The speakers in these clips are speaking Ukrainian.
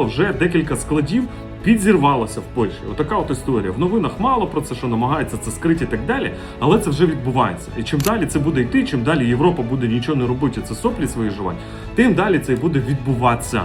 шукало, вже декілька складів підзірвалося в Польщі. Отака от історія. В новинах мало про це, що намагається це скрити і так далі, але це вже відбувається. І чим далі це буде йти, чим далі Європа буде нічого не робити, це соплі свої жувати, тим далі це буде відбуватися.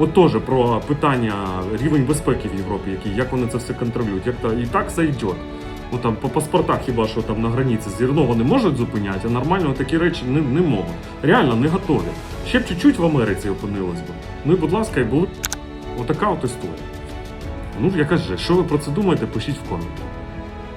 От теж про питання рівень безпеки в Європі, який, як вони це все контролюють. Як то і так йде. Ну там по паспортах хіба що там на границі зерно вони можуть зупиняти, а нормально такі речі не, не можуть. Реально не готові. Ще б чуть-чуть в Америці опинилось би. Ну і будь ласка, і були. Отака от історія. Ну, я кажу, що ви про це думаєте, пишіть в коменти.